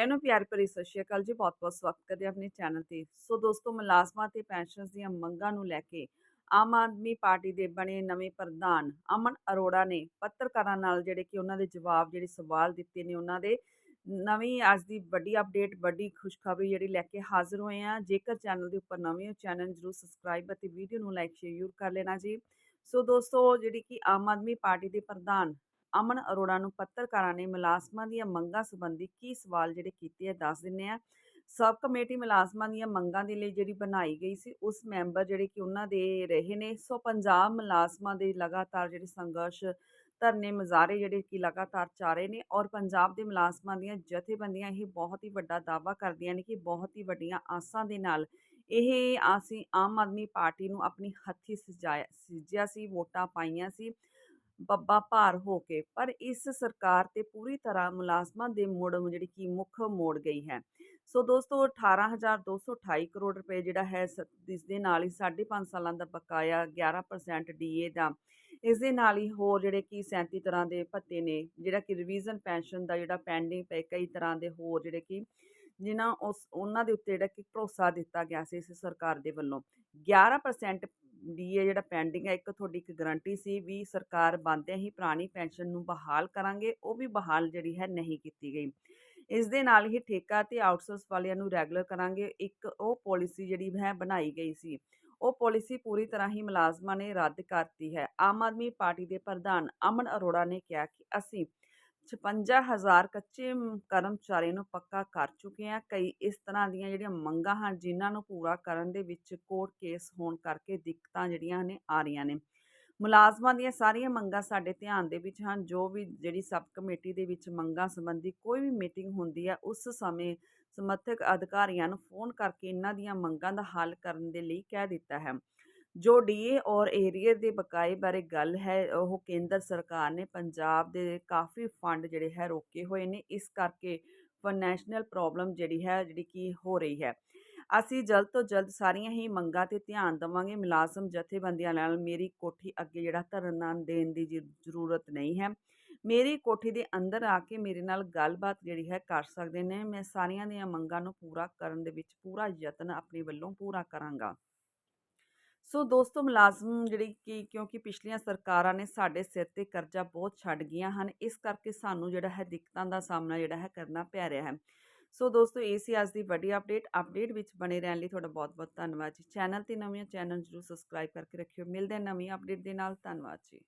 ਸਾਰਿਆਂ ਨੂੰ ਪਿਆਰ ਭਰੀ ਸਤਿ ਸ਼੍ਰੀ ਅਕਾਲ ਜੀ ਬਹੁਤ-ਬਹੁਤ ਸਵਾਗਤ ਕਰਦੇ ਆਪਣੇ ਚੈਨਲ ਤੇ। ਸੋ ਦੋਸਤੋ, ਮੁਲਾਜ਼ਮਾਂ ਤੇ ਪੈਨਸ਼ਨਸ ਦੀਆਂ ਮੰਗਾਂ ਨੂੰ ਲੈ ਕੇ ਆਮ ਆਦਮੀ ਪਾਰਟੀ ਦੇ ਬਣੇ ਨਵੇਂ ਪ੍ਰਧਾਨ ਅਮਨ ਅਰੋੜਾ ਨੇ ਪੱਤਰਕਾਰਾਂ ਨਾਲ ਜਿਹੜੇ ਕਿ ਉਹਨਾਂ ਦੇ ਜਵਾਬ, ਜਿਹੜੇ ਸਵਾਲ ਦਿੱਤੇ ਨੇ ਉਹਨਾਂ ਦੇ, ਨਵੀਂ ਅੱਜ ਦੀ ਵੱਡੀ ਅਪਡੇਟ ਵੱਡੀ ਖੁਸ਼ਖਬਰੀ ਜਿਹੜੀ ਲੈ ਕੇ ਹਾਜ਼ਰ ਹੋਏ ਆ ਜੇਕਰ ਚੈਨਲ ਦੇ ਉੱਪਰ ਨਵੇਂ ਹੋ, ਚੈਨਲ ਜਰੂਰ ਸਬਸਕ੍ਰਾਈਬ ਅਤੇ ਵੀਡੀਓ ਨੂੰ ਲਾਈਕ ਸ਼ੇਅਰ ਜ਼ਰੂਰ ਕਰ ਲੈਣਾ ਜੀ। ਸੋ ਦੋਸਤੋ, ਜਿਹੜੀ ਕਿ ਆਮ ਆਦਮੀ ਪਾਰਟੀ ਦੇ ਪ੍ਰਧਾਨ ਅਮਨ ਅਰੋੜਾ ਨੂੰ ਪੱਤਰਕਾਰਾਂ ਨੇ ਮੁਲਾਜ਼ਮਾਂ ਦੀਆਂ ਮੰਗਾਂ ਸੰਬੰਧੀ ਕੀ ਸਵਾਲ ਜਿਹੜੇ ਕੀਤੇ ਆ ਦੱਸ ਦਿੰਨੇ ਆ ਸਬ ਕਮੇਟੀ ਮੁਲਾਜ਼ਮਾਂ ਦੀਆਂ ਮੰਗਾਂ ਦੇ ਲਈ ਜਿਹੜੀ ਬਣਾਈ ਗਈ ਸੀ, ਉਸ ਮੈਂਬਰ ਜਿਹੜੇ ਕਿ ਉਹਨਾਂ ਦੇ ਰਹੇ ਨੇ, ਸੋ ਪੰਜਾਬ ਮੁਲਾਜ਼ਮਾਂ ਦੇ ਲਗਾਤਾਰ ਜਿਹੜੇ ਸੰਘਰਸ਼, ਧਰਨੇ ਮੁਜ਼ਾਹਰੇ ਜਿਹੜੇ ਕਿ ਲਗਾਤਾਰ ਚਾਰੇ ਨੇ ਔਰ ਪੰਜਾਬ ਦੇ ਮੁਲਾਜ਼ਮਾਂ ਦੀਆਂ ਜਥੇਬੰਦੀਆਂ ਇਹ ਬਹੁਤ ਹੀ ਵੱਡਾ ਦਾਅਵਾ ਕਰਦੀਆਂ ਨੇ ਕਿ ਬਹੁਤ ਹੀ ਵੱਡੀਆਂ ਆਸਾਂ ਦੇ ਨਾਲ ਇਹ ਅਸੀਂ ਆਮ ਆਦਮੀ ਪਾਰਟੀ ਨੂੰ ਆਪਣੀ ਹੱਥੀ ਸਜਾਇਆ, ਸਿੱਜਿਆ ਸੀ, ਵੋਟਾਂ ਪਾਈਆਂ ਸੀ। ਬੱਬਾ ਭਾਰ ਹੋ ਕੇ, ਪਰ ਇਸ ਸਰਕਾਰ ਤੇ ਪੂਰੀ ਤਰ੍ਹਾਂ ਮੁਲਾਜ਼ਮਾਂ ਦੇ ਮੁੜ ਜਿਹੜੀ ਕਿ ਮੁੱਖ ਮੋੜ ਗਈ ਹੈ। ਸੋ ਦੋਸਤੋ 18228 ਕਰੋੜ ਰੁਪਏ ਜਿਹੜਾ ਹੈ, ਸ- ਇਸ ਦੇ ਨਾਲ ਹੀ 5.5 ਸਾਲਾਂ ਦਾ ਬਕਾਇਆ 11% ਡੀਏ ਦਾ। ਇਸ ਦੇ ਨਾਲ ਹੀ ਹੋਰ ਜਿਹੜੇ ਕਿ 37 ਤਰ੍ਹਾਂ ਦੇ ਭੱਤੇ ਨੇ, ਜਿਹੜਾ ਕਿ ਰਿਵੀਜ਼ਨ ਪੈਨਸ਼ਨ ਦਾ ਜਿਹੜਾ ਪੈਂਡਿੰਗ ਪਏ ਕਈ ਤਰ੍ਹਾਂ ਦੇ ਹੋਰ ਜਿਹੜੇ ਕਿ, ਜਿਨ੍ਹਾਂ ਉਸ, ਉਹਨਾਂ ਦੇ ਉੱਤੇ ਜਿਹੜਾ ਕਿ ਭਰੋਸਾ ਦਿੱਤਾ ਗਿਆ ਸੀ ਇਸ ਸਰਕਾਰ ਦੇ ਵੱਲੋਂ। 11% ਡੀਏ ਜਿਹੜਾ ਪੈਂਡਿੰਗ ਹੈ, ਇੱਕ ਤੁਹਾਡੀ ਇੱਕ ਗਰੰਟੀ ਸੀ ਵੀ ਸਰਕਾਰ ਬੰਦਿਆਂ ਹੀ ਪੁਰਾਣੀ ਪੈਨਸ਼ਨ ਨੂੰ ਬਹਾਲ ਕਰਾਂਗੇ, ਉਹ ਵੀ ਬਹਾਲ ਜਿਹੜੀ ਹੈ ਨਹੀਂ ਕੀਤੀ ਗਈ। ਇਸ ਦੇ ਨਾਲ ਹੀ ਠੇਕਾ ਤੇ ਆਊਟਸੋਰਸ ਵਾਲਿਆਂ ਨੂੰ ਰੈਗੂਲਰ ਕਰਾਂਗੇ, ਇੱਕ ਉਹ ਪਾਲਿਸੀ ਜਿਹੜੀ ਹੈ ਬਣਾਈ ਗਈ ਸੀ। ਉਹ ਪਾਲਿਸੀ ਪੂਰੀ ਤਰ੍ਹਾਂ ਹੀ ਮੁਲਾਜ਼ਮਾਂ ਨੇ ਰੱਦ ਕਰਤੀ ਹੈ। ਆਮ ਆਦਮੀ ਪਾਰਟੀ ਦੇ ਪ੍ਰਧਾਨ ਅਮਨ ਅਰੋੜਾ ਨੇ ਕਿਹਾ ਕਿ ਅਸੀਂ 56000 ਕੱਚੇ ਮ- ਕਰਮਚਾਰੀ ਨੂੰ ਪੱਕਾ ਕਰ ਚੁੱਕੇ ਹਾਂ ਕਈ ਇਸ ਤਰ੍ਹਾਂ ਦੀਆਂ ਜਿਹੜੀਆਂ ਮੰਗਾਂ ਹਨ, ਜਿਨ੍ਹਾਂ ਨੂੰ ਪੂਰਾ ਕਰਨ ਦੇ ਵਿੱਚ ਕੋਰਟ ਕੇਸ ਹੋਣ ਕਰਕੇ ਦਿੱਕਤਾਂ ਜਿਹੜੀਆਂ ਨੇ ਆ ਰਹੀਆਂ ਨੇ। ਮੁਲਾਜ਼ਮਾਂ ਦੀਆਂ ਸਾਰੀਆਂ ਮੰਗਾਂ ਸਾਡੇ ਧਿਆਨ ਦੇ ਵਿੱਚ ਹਨ। ਜੋ ਵੀ ਜਿਹੜੀ ਸਬ ਕਮੇਟੀ ਦੇ ਵਿੱਚ ਮੰਗਾਂ ਸੰਬੰਧੀ ਕੋਈ ਵੀ ਮੀਟਿੰਗ ਹੁੰਦੀ ਹੈ ਉਸ ਸਮੇਂ ਸਮਰਥਕ ਅਧਿਕਾਰੀਆਂ ਨੂੰ ਫੋਨ ਕਰਕੇ ਇਹਨਾਂ ਦੀਆਂ ਮੰਗਾਂ ਦਾ ਹੱਲ ਕਰਨ ਦੇ ਲਈ ਕਹਿ ਦਿੱਤਾ ਹੈ। ਜੋ ਡੀਏ ਔਰ ਏਰੀਏ ਦੇ ਬਕਾਏ ਬਾਰੇ ਗੱਲ ਹੈ, ਉਹ ਕੇਂਦਰ ਸਰਕਾਰ ਨੇ ਪੰਜਾਬ ਦੇ ਕਾਫੀ ਫੰਡ ਜਿਹੜੇ ਹੈ, ਰੋਕੇ ਹੋਏ ਨੇ, ਇਸ ਕਰਕੇ ਫਾਈਨੈਂਸ਼ੀਅਲ ਪ੍ਰੋਬਲਮ ਜਿਹੜੀ ਹੈ, ਜਿਹੜੀ ਕਿ ਹੋ ਰਹੀ ਹੈ। ਅਸੀਂ ਜਲਦ ਤੋਂ ਜਲਦ ਸਾਰੀਆਂ ਹੀ ਮੰਗਾਂ ਤੇ ਧਿਆਨ ਦੇਵਾਂਗੇ, ਮੁਲਾਜ਼ਮ ਜਥੇਬੰਦੀਆਂ ਨਾਲ ਮੇਰੀ ਕੋਠੀ ਅੱਗੇ ਜਿਹੜਾ ਧਰਨਾ ਦੇਣ ਦੀ ਜ਼ਰੂਰਤ ਨਹੀਂ ਹੈ। ਮੇਰੀ ਕੋਠੀ ਦੇ ਅੰਦਰ ਆ ਕੇ ਮੇਰੇ ਨਾਲ ਗੱਲਬਾਤ ਜਿਹੜੀ ਹੈ, ਕਰ ਸਕਦੇ ਨੇ। ਮੈਂ ਸਾਰੀਆਂ ਦੀਆਂ ਮੰਗਾਂ ਨੂੰ ਪੂਰਾ ਕਰਨ ਦੇ ਵਿੱਚ ਪੂਰਾ ਯਤਨ ਆਪਣੇ ਵੱਲੋਂ ਪੂਰਾ ਕਰਾਂਗਾ। ਸੋ ਦੋਸਤੋ, ਮੁਲਾਜ਼ਮ ਜਿਹੜੀ ਕਿ ਕਿਉਂਕਿ ਪਿਛਲੀਆਂ ਸਰਕਾਰਾਂ ਨੇ ਸਾਡੇ ਸਿਰ ਤੇ ਕਰਜ਼ਾ ਬਹੁਤ ਛੱਡ ਗਈਆਂ ਹਨ, ਇਸ ਕਰਕੇ ਸਾਨੂੰ ਜਿਹੜਾ ਹੈ ਦਿੱਕਤਾਂ ਦਾ ਸਾਹਮਣਾ ਜਿਹੜਾ ਹੈ ਕਰਨਾ ਪੈ ਰਿਹਾ ਹੈ। ਸੋ ਦੋਸਤੋ, ਇਹ ਸੀ ਅੱਜ ਦੀ ਵੱਡੀ ਅਪਡੇਟ ਅਪਡੇਟ ਵਿੱਚ ਬਣੇ ਰਹਿਣ ਲਈ ਤੁਹਾਡਾ ਬਹੁਤ ਬਹੁਤ ਧੰਨਵਾਦ ਜੀ। ਚੈਨਲ ਤੇ ਨਵੇਂ ਚੈਨਲ ਜਰੂਰ ਸਬਸਕ੍ਰਾਈਬ ਕਰਕੇ ਰੱਖਿਓ। ਮਿਲਦੇ ਹਾਂ ਨਵੀਂ ਅਪਡੇਟ ਦੇ ਨਾਲ। ਧੰਨਵਾਦ ਜੀ।